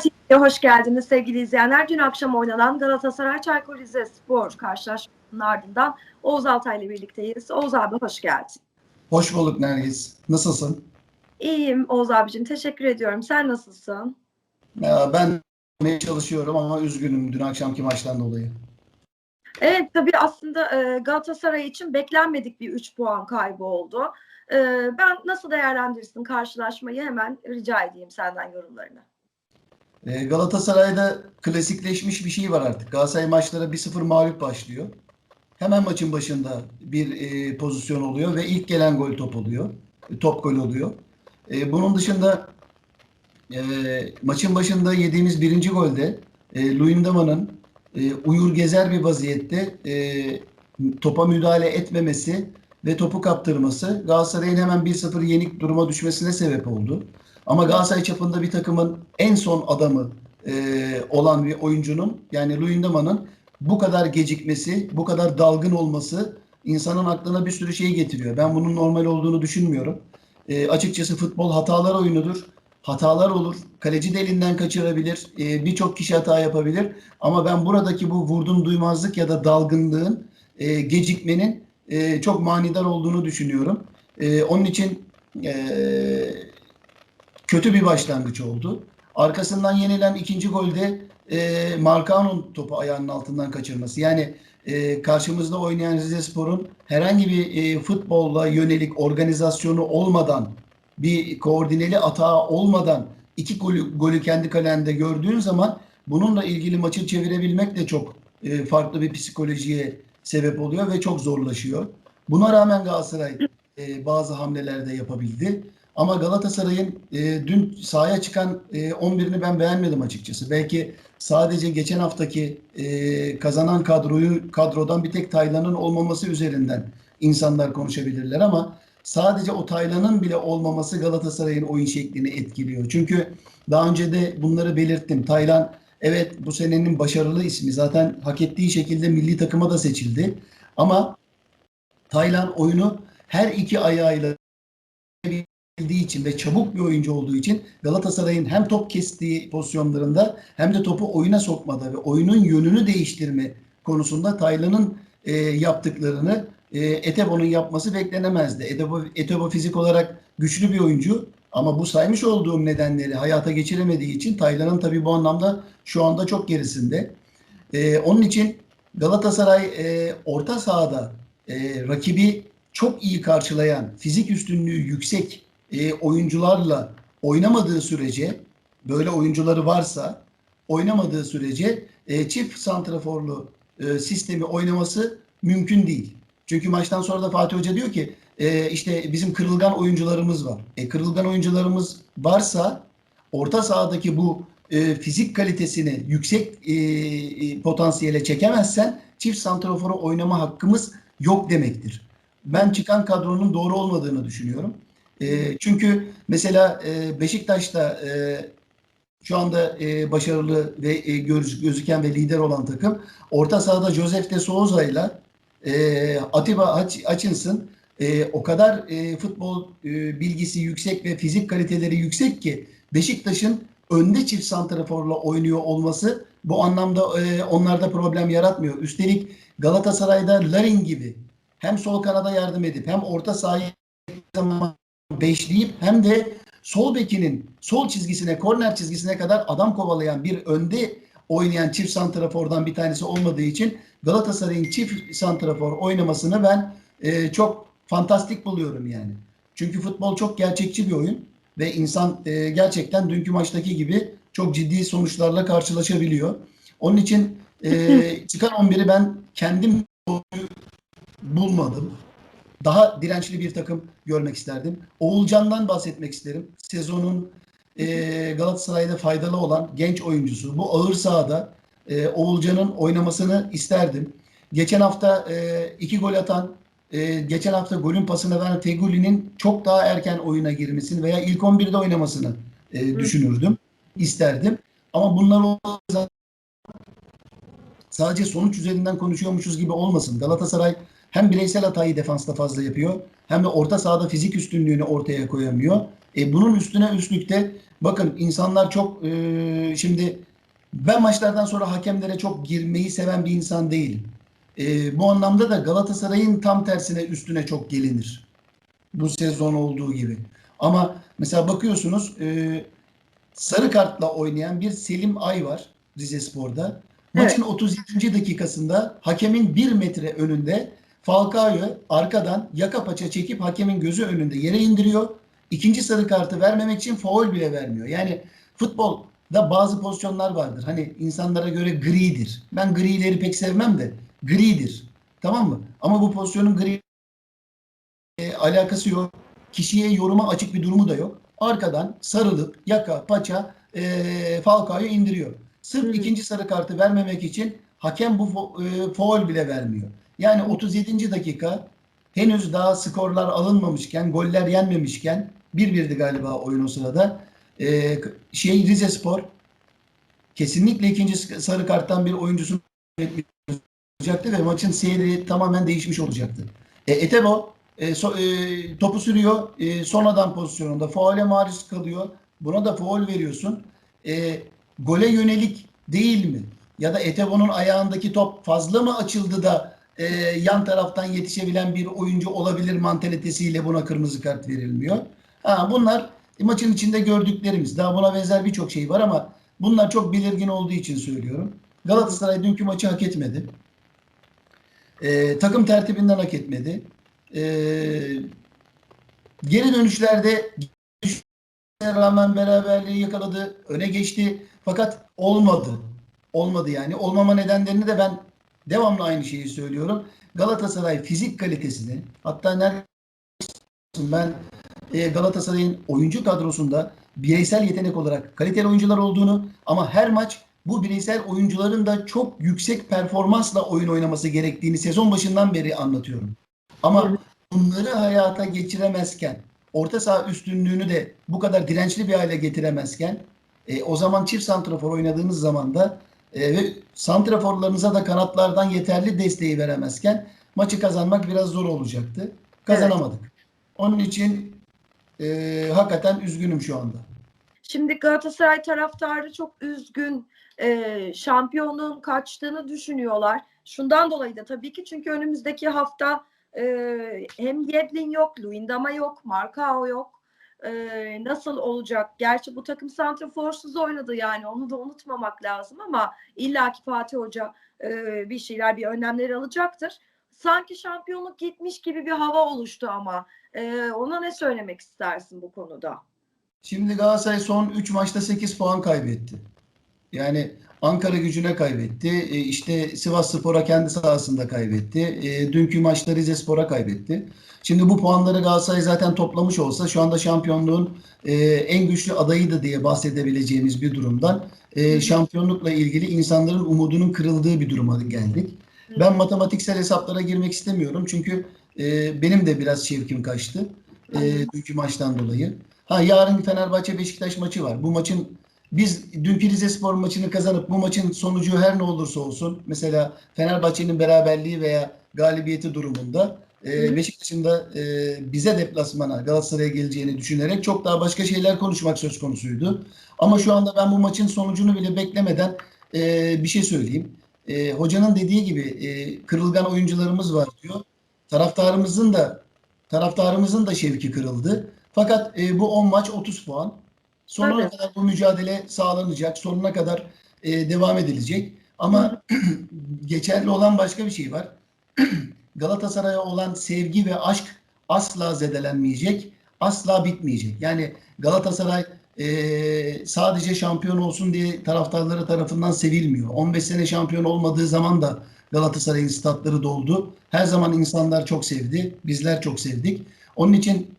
TV'ye hoş geldiniz sevgili izleyenler. Dün akşam oynanan Galatasaray Çaykur Rizespor karşılaşmasının ardından Oğuz Altay ile birlikteyiz. Oğuz abi hoş geldin. Hoş bulduk Nergis. Nasılsın? İyiyim Oğuz abicim teşekkür ediyorum. Sen nasılsın? Ya ben yapmaya çalışıyorum ama üzgünüm dün akşamki maçtan dolayı. Evet tabii aslında e, Galatasaray için beklenmedik bir 3 puan kaybı oldu. E, ben nasıl değerlendirirsin karşılaşmayı hemen rica edeyim senden yorumlarını. Ee, Galatasaray'da klasikleşmiş bir şey var artık. Galatasaray maçlara 1-0 mağlup başlıyor. Hemen maçın başında bir e, pozisyon oluyor ve ilk gelen gol top oluyor. E, Top gol oluyor. E, bunun dışında maçın başında yediğimiz birinci golde e, Luyendama'nın uyur gezer bir vaziyette topa müdahale etmemesi ve topu kaptırması Galatasaray'ın hemen 1-0 yenik duruma düşmesine sebep oldu. Ama Galatasaray çapında bir takımın en son adamı e, olan bir oyuncunun yani Luyendama'nın bu kadar gecikmesi, bu kadar dalgın olması insanın aklına bir sürü şey getiriyor. Ben bunun normal olduğunu düşünmüyorum. E, açıkçası futbol hatalar oyunudur. Hatalar olur. Kaleci de elinden kaçırabilir. E, Birçok kişi hata yapabilir. Ama ben buradaki bu vurdum duymazlık ya da dalgınlığın, e, gecikmenin e, çok manidar olduğunu düşünüyorum. E, onun için e, kötü bir başlangıç oldu. Arkasından yenilen ikinci golde e, Marcao'nun topu ayağının altından kaçırması. Yani e, karşımızda oynayan Rizespor'un herhangi bir e, futbolla yönelik organizasyonu olmadan, bir koordineli atağı olmadan iki golü, golü kendi kalende gördüğün zaman bununla ilgili maçı çevirebilmek de çok e, farklı bir psikolojiye sebep oluyor ve çok zorlaşıyor. Buna rağmen Galatasaray e, bazı hamleler de yapabildi. Ama Galatasaray'ın e, dün sahaya çıkan e, 11'ini ben beğenmedim açıkçası. Belki sadece geçen haftaki e, kazanan kadroyu kadrodan bir tek Taylan'ın olmaması üzerinden insanlar konuşabilirler ama sadece o Taylan'ın bile olmaması Galatasaray'ın oyun şeklini etkiliyor. Çünkü daha önce de bunları belirttim. Taylan evet bu senenin başarılı ismi. Zaten hak ettiği şekilde milli takıma da seçildi. Ama Taylan oyunu her iki ayağıyla bildiği için ve çabuk bir oyuncu olduğu için Galatasaray'ın hem top kestiği pozisyonlarında hem de topu oyuna sokmada ve oyunun yönünü değiştirme konusunda Taylan'ın e, yaptıklarını e, Etebo'nun yapması beklenemezdi. Etebo, Etebo fizik olarak güçlü bir oyuncu ama bu saymış olduğum nedenleri hayata geçiremediği için Taylan'ın tabii bu anlamda şu anda çok gerisinde. E, onun için Galatasaray e, orta sahada e, rakibi çok iyi karşılayan, fizik üstünlüğü yüksek e, oyuncularla oynamadığı sürece, böyle oyuncuları varsa oynamadığı sürece e, çift santraforlu e, sistemi oynaması mümkün değil. Çünkü maçtan sonra da Fatih Hoca diyor ki e, işte bizim kırılgan oyuncularımız var. E, kırılgan oyuncularımız varsa orta sahadaki bu e, fizik kalitesini yüksek e, e, potansiyele çekemezsen çift santraforu oynama hakkımız yok demektir. Ben çıkan kadronun doğru olmadığını düşünüyorum. E, çünkü mesela e, Beşiktaş'ta e, şu anda e, başarılı ve e, göz, gözüken ve lider olan takım orta sahada Josef de Souza ile e, Atiba Hutchinson e, o kadar e, futbol e, bilgisi yüksek ve fizik kaliteleri yüksek ki Beşiktaş'ın önde çift santraforla oynuyor olması bu anlamda e, onlarda problem yaratmıyor. Üstelik Galatasaray'da Larin gibi hem sol kanada yardım edip hem orta sahayı beşleyip hem de sol bekinin sol çizgisine, korner çizgisine kadar adam kovalayan bir önde oynayan çift santrafordan bir tanesi olmadığı için Galatasaray'ın çift santrafor oynamasını ben e, çok fantastik buluyorum yani. Çünkü futbol çok gerçekçi bir oyun ve insan e, gerçekten dünkü maçtaki gibi çok ciddi sonuçlarla karşılaşabiliyor. Onun için e, çıkan 11'i ben kendim bulmadım. Daha dirençli bir takım görmek isterdim. Oğulcan'dan bahsetmek isterim. Sezonun e, Galatasaray'da faydalı olan genç oyuncusu. Bu ağır sahada e, Oğulcan'ın oynamasını isterdim. Geçen hafta e, iki gol atan, e, geçen hafta golün pasını veren Feguli'nin çok daha erken oyuna girmesini veya ilk 11'de oynamasını e, düşünürdüm, isterdim. Ama bunlar. Sadece sonuç üzerinden konuşuyormuşuz gibi olmasın. Galatasaray hem bireysel hatayı defansta fazla yapıyor hem de orta sahada fizik üstünlüğünü ortaya koyamıyor. E, bunun üstüne üstlük de bakın insanlar çok e, şimdi ben maçlardan sonra hakemlere çok girmeyi seven bir insan değilim. E, bu anlamda da Galatasaray'ın tam tersine üstüne çok gelinir. Bu sezon olduğu gibi. Ama mesela bakıyorsunuz e, sarı kartla oynayan bir Selim Ay var Rize Spor'da. Maçın 37. dakikasında hakemin bir metre önünde Falcao'yu arkadan yaka paça çekip hakemin gözü önünde yere indiriyor. İkinci sarı kartı vermemek için faul bile vermiyor. Yani futbolda bazı pozisyonlar vardır. Hani insanlara göre gridir. Ben grileri pek sevmem de gridir. Tamam mı? Ama bu pozisyonun gri e, alakası yok. Kişiye yoruma açık bir durumu da yok. Arkadan sarılıp yaka paça e, Falcao'yu indiriyor. Sırf Hı. ikinci sarı kartı vermemek için hakem bu e, faul bile vermiyor. Yani 37. dakika henüz daha skorlar alınmamışken, goller yenmemişken bir birdi galiba oyun o sırada. E, şey Rize Spor kesinlikle ikinci sarı karttan bir oyuncusunu olacaktı ve maçın seyri tamamen değişmiş olacaktı. E, Etebo e, so- e, topu sürüyor. E, son adam pozisyonunda. Faule maruz kalıyor. Buna da faul veriyorsun. E, gole yönelik değil mi? Ya da Etebo'nun ayağındaki top fazla mı açıldı da e, yan taraftan yetişebilen bir oyuncu olabilir mantalitesiyle buna kırmızı kart verilmiyor. Ha, bunlar maçın içinde gördüklerimiz. Daha buna benzer birçok şey var ama bunlar çok belirgin olduğu için söylüyorum. Galatasaray dünkü maçı hak etmedi. E, takım tertibinden hak etmedi. E, geri dönüşlerde rağmen beraberliği yakaladı, öne geçti. Fakat olmadı. Olmadı yani. Olmama nedenlerini de ben devamlı aynı şeyi söylüyorum. Galatasaray fizik kalitesini hatta nerede ben e, Galatasaray'ın oyuncu kadrosunda bireysel yetenek olarak kaliteli oyuncular olduğunu ama her maç bu bireysel oyuncuların da çok yüksek performansla oyun oynaması gerektiğini sezon başından beri anlatıyorum. Ama bunları hayata geçiremezken, orta saha üstünlüğünü de bu kadar dirençli bir hale getiremezken, e, o zaman çift santrafor oynadığınız zaman da e, ve santraforlarınıza da kanatlardan yeterli desteği veremezken maçı kazanmak biraz zor olacaktı. Kazanamadık. Onun için e, hakikaten üzgünüm şu anda. Şimdi Galatasaray taraftarı çok üzgün. Ee, şampiyonluğun kaçtığını düşünüyorlar. Şundan dolayı da tabii ki çünkü önümüzdeki hafta e, hem Yedlin yok, Luindama yok, Marcao yok. Ee, nasıl olacak? Gerçi bu takım santraforsuz oynadı yani onu da unutmamak lazım ama illaki Fatih Hoca e, bir şeyler, bir önlemleri alacaktır. Sanki şampiyonluk gitmiş gibi bir hava oluştu ama e, ona ne söylemek istersin bu konuda? Şimdi Galatasaray son 3 maçta 8 puan kaybetti. Yani Ankara gücüne kaybetti. E, işte Sivas Spor'a kendi sahasında kaybetti. E, dünkü maçta Rize Spor'a kaybetti. Şimdi bu puanları Galatasaray zaten toplamış olsa şu anda şampiyonluğun e, en güçlü adayıydı diye bahsedebileceğimiz bir durumdan e, şampiyonlukla ilgili insanların umudunun kırıldığı bir duruma geldik. Ben matematiksel hesaplara girmek istemiyorum çünkü e, benim de biraz şevkim kaçtı e, dünkü maçtan dolayı. Ha yarın Fenerbahçe Beşiktaş maçı var. Bu maçın biz dünkü Rizespor maçını kazanıp bu maçın sonucu her ne olursa olsun mesela Fenerbahçe'nin beraberliği veya galibiyeti durumunda e. Beşiktaş'ın da e, bize deplasmana Galatasaray'a geleceğini düşünerek çok daha başka şeyler konuşmak söz konusuydu. Ama şu anda ben bu maçın sonucunu bile beklemeden e, bir şey söyleyeyim. E, hocanın dediği gibi e, kırılgan oyuncularımız var diyor. Taraftarımızın da taraftarımızın da şevki kırıldı. Fakat e, bu 10 maç 30 puan. Sonuna Tabii. kadar bu mücadele sağlanacak. Sonuna kadar e, devam edilecek. Ama geçerli olan başka bir şey var. Galatasaray'a olan sevgi ve aşk asla zedelenmeyecek. Asla bitmeyecek. Yani Galatasaray e, sadece şampiyon olsun diye taraftarları tarafından sevilmiyor. 15 sene şampiyon olmadığı zaman da Galatasaray'ın statları doldu. Her zaman insanlar çok sevdi. Bizler çok sevdik. Onun için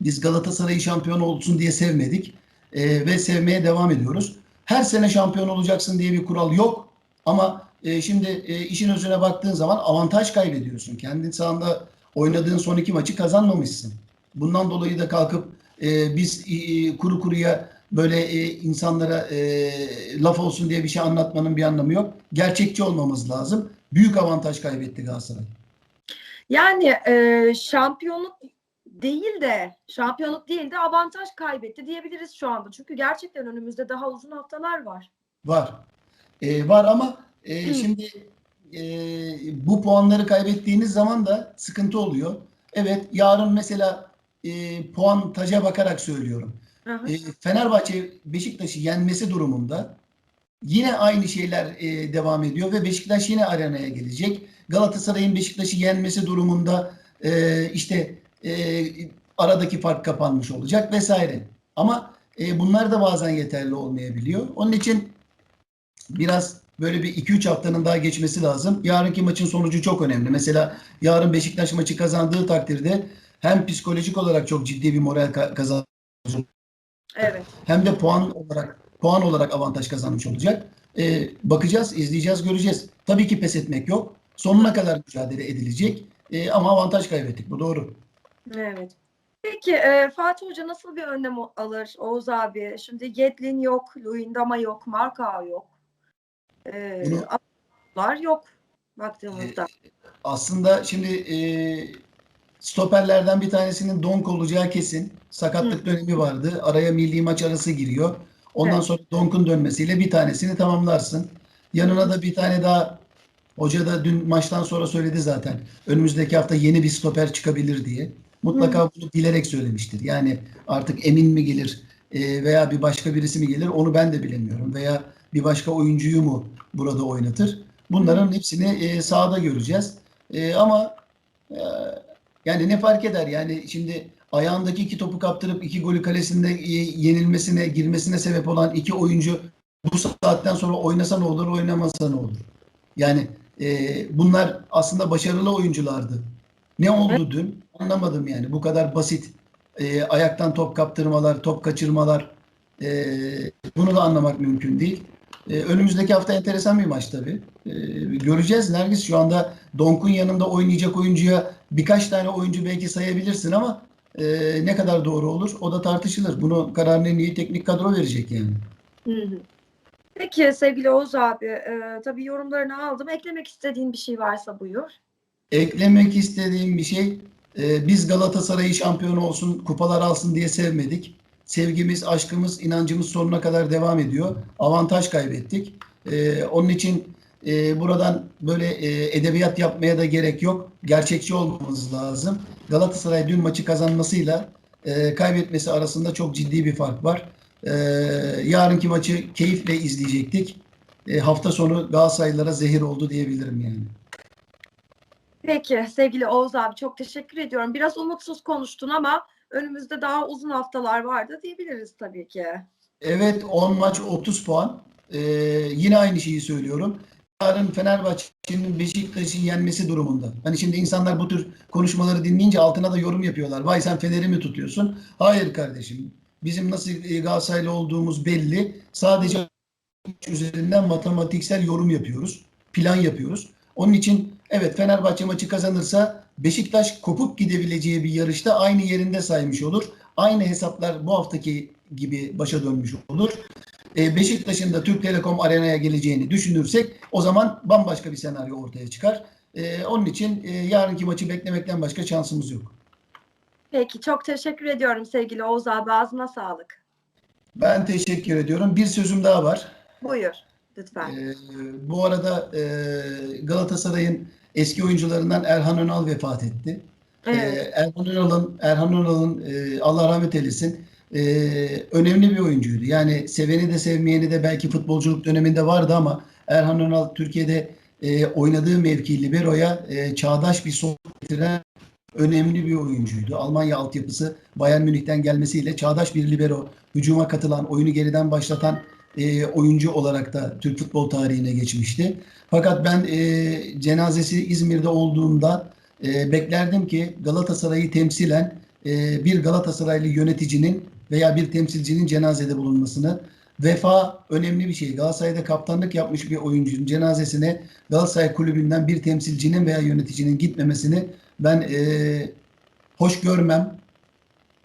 biz Galatasaray'ı şampiyon olsun diye sevmedik. E, ve sevmeye devam ediyoruz. Her sene şampiyon olacaksın diye bir kural yok. Ama e, şimdi e, işin özüne baktığın zaman avantaj kaybediyorsun. Kendin sahanda oynadığın son iki maçı kazanmamışsın. Bundan dolayı da kalkıp e, biz e, kuru kuruya böyle e, insanlara e, laf olsun diye bir şey anlatmanın bir anlamı yok. Gerçekçi olmamız lazım. Büyük avantaj kaybetti Galatasaray. Yani e, şampiyonluk değil de şampiyonluk değil de avantaj kaybetti diyebiliriz şu anda. Çünkü gerçekten önümüzde daha uzun haftalar var. Var. Ee, var ama e, Hı. şimdi e, bu puanları kaybettiğiniz zaman da sıkıntı oluyor. Evet, yarın mesela e, puan taca bakarak söylüyorum. E, Fenerbahçe Beşiktaş'ı yenmesi durumunda yine aynı şeyler e, devam ediyor ve Beşiktaş yine arenaya gelecek. Galatasaray'ın Beşiktaş'ı yenmesi durumunda e, işte e, aradaki fark kapanmış olacak vesaire. Ama e, bunlar da bazen yeterli olmayabiliyor. Onun için biraz böyle bir 2-3 haftanın daha geçmesi lazım. Yarınki maçın sonucu çok önemli. Mesela yarın Beşiktaş maçı kazandığı takdirde hem psikolojik olarak çok ciddi bir moral ka- kazan Evet. hem de puan olarak puan olarak avantaj kazanmış olacak. Ee, bakacağız, izleyeceğiz, göreceğiz. Tabii ki pes etmek yok. Sonuna kadar mücadele edilecek. Ee, ama avantaj kaybettik. Bu doğru. Evet. Peki e, Fatih Hoca nasıl bir önlem alır Oğuz abi? Şimdi Yedlin yok, Luyendama yok, Marka yok. E, Bunu- yok baktığımızda. Aslında şimdi e, stoperlerden bir tanesinin donk olacağı kesin. Sakatlık dönemi vardı. Araya milli maç arası giriyor. Ondan Evet. sonra donkun dönmesiyle bir tanesini tamamlarsın. Yanına da bir tane daha Hoca da dün maçtan sonra söyledi zaten. Önümüzdeki hafta yeni bir stoper çıkabilir diye. Mutlaka bunu bilerek söylemiştir. Yani artık emin mi gelir e, veya bir başka birisi mi gelir onu ben de bilemiyorum. Veya bir başka oyuncuyu mu burada oynatır? Bunların hepsini e, sahada göreceğiz. E, ama e, yani ne fark eder? Yani şimdi ayağındaki iki topu kaptırıp iki golü kalesinde yenilmesine, girmesine sebep olan iki oyuncu bu saatten sonra oynasa ne olur, oynamasa ne olur? Yani e, bunlar aslında başarılı oyunculardı. Ne oldu dün? Anlamadım yani. Bu kadar basit e, ayaktan top kaptırmalar, top kaçırmalar e, bunu da anlamak mümkün değil. E, önümüzdeki hafta enteresan bir maç tabii. E, göreceğiz Nergis. Şu anda Donk'un yanında oynayacak oyuncuya birkaç tane oyuncu belki sayabilirsin ama e, ne kadar doğru olur o da tartışılır. Bunu kararını en iyi teknik kadro verecek yani. Hı hı. Peki sevgili Oğuz abi, e, tabii yorumlarını aldım. Eklemek istediğin bir şey varsa buyur. Eklemek istediğim bir şey, e, biz Galatasaray'ı şampiyon olsun, kupalar alsın diye sevmedik. Sevgimiz, aşkımız, inancımız sonuna kadar devam ediyor. Avantaj kaybettik. E, onun için e, buradan böyle e, edebiyat yapmaya da gerek yok. Gerçekçi olmamız lazım. Galatasaray dün maçı kazanmasıyla e, kaybetmesi arasında çok ciddi bir fark var. E, yarınki maçı keyifle izleyecektik. E, hafta sonu Galatasaraylılara zehir oldu diyebilirim yani. Peki sevgili Oğuz abi çok teşekkür ediyorum. Biraz umutsuz konuştun ama önümüzde daha uzun haftalar vardı diyebiliriz tabii ki. Evet 10 maç 30 puan. Ee, yine aynı şeyi söylüyorum. Yarın Fenerbahçe'nin Beşiktaş'ı yenmesi durumunda. Hani şimdi insanlar bu tür konuşmaları dinleyince altına da yorum yapıyorlar. Vay sen Fener'i mi tutuyorsun? Hayır kardeşim. Bizim nasıl e, Galatasaraylı olduğumuz belli. Sadece üzerinden matematiksel yorum yapıyoruz. Plan yapıyoruz. Onun için evet Fenerbahçe maçı kazanırsa Beşiktaş kopup gidebileceği bir yarışta aynı yerinde saymış olur. Aynı hesaplar bu haftaki gibi başa dönmüş olur. E, Beşiktaş'ın da Türk Telekom Arena'ya geleceğini düşünürsek o zaman bambaşka bir senaryo ortaya çıkar. E, onun için e, yarınki maçı beklemekten başka şansımız yok. Peki çok teşekkür ediyorum sevgili Oğuz abi. Ağzına sağlık. Ben teşekkür ediyorum. Bir sözüm daha var. Buyur lütfen. Ee, bu arada e, Galatasaray'ın eski oyuncularından Erhan Önal vefat etti. Evet. Ee, Erhan Önal'ın Erhan Önal'ın e, Allah rahmet eylesin e, önemli bir oyuncuydu. Yani seveni de sevmeyeni de belki futbolculuk döneminde vardı ama Erhan Önal Türkiye'de e, oynadığı mevki libero'ya e, çağdaş bir sol getiren önemli bir oyuncuydu. Almanya altyapısı Bayern Münih'ten gelmesiyle çağdaş bir libero, hücuma katılan, oyunu geriden başlatan e, oyuncu olarak da Türk futbol tarihine geçmişti. Fakat ben e, cenazesi İzmir'de olduğunda e, beklerdim ki Galatasaray'ı temsilen e, bir Galatasaraylı yöneticinin veya bir temsilcinin cenazede bulunmasını. Vefa önemli bir şey. Galatasaray'da kaptanlık yapmış bir oyuncunun cenazesine Galatasaray kulübünden bir temsilcinin veya yöneticinin gitmemesini ben e, hoş görmem,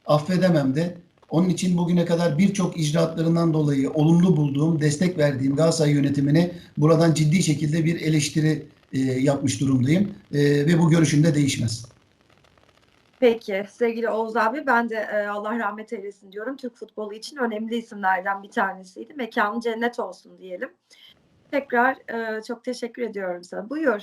affedemem de. Onun için bugüne kadar birçok icraatlarından dolayı olumlu bulduğum, destek verdiğim Galatasaray yönetimine buradan ciddi şekilde bir eleştiri e, yapmış durumdayım. E, ve bu görüşüm de değişmez. Peki sevgili Oğuz abi ben de e, Allah rahmet eylesin diyorum. Türk futbolu için önemli isimlerden bir tanesiydi. Mekanı cennet olsun diyelim. Tekrar e, çok teşekkür ediyorum sana. Buyur.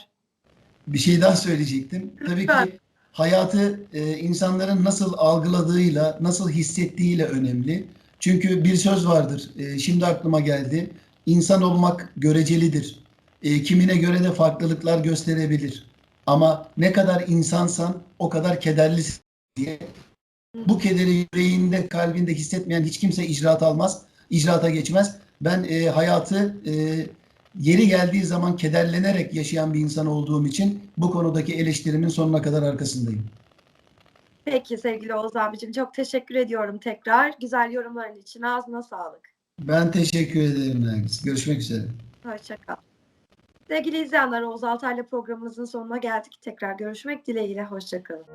Bir şey daha söyleyecektim. Tabii ki hayatı e, insanların nasıl algıladığıyla, nasıl hissettiğiyle önemli. Çünkü bir söz vardır. e, şimdi aklıma geldi. İnsan olmak görecelidir. E, kimine göre de farklılıklar gösterebilir. Ama ne kadar insansan o kadar kederlisin diye. Bu kederi yüreğinde, kalbinde hissetmeyen hiç kimse icraat almaz, icraata geçmez. Ben e, hayatı e, yeri geldiği zaman kederlenerek yaşayan bir insan olduğum için bu konudaki eleştirimin sonuna kadar arkasındayım. Peki sevgili Oğuz abicim çok teşekkür ediyorum tekrar. Güzel yorumların için ağzına sağlık. Ben teşekkür ederim Nergis. Görüşmek üzere. Hoşçakal. Sevgili izleyenler Oğuz Altay'la programımızın sonuna geldik. Tekrar görüşmek dileğiyle. Hoşçakalın.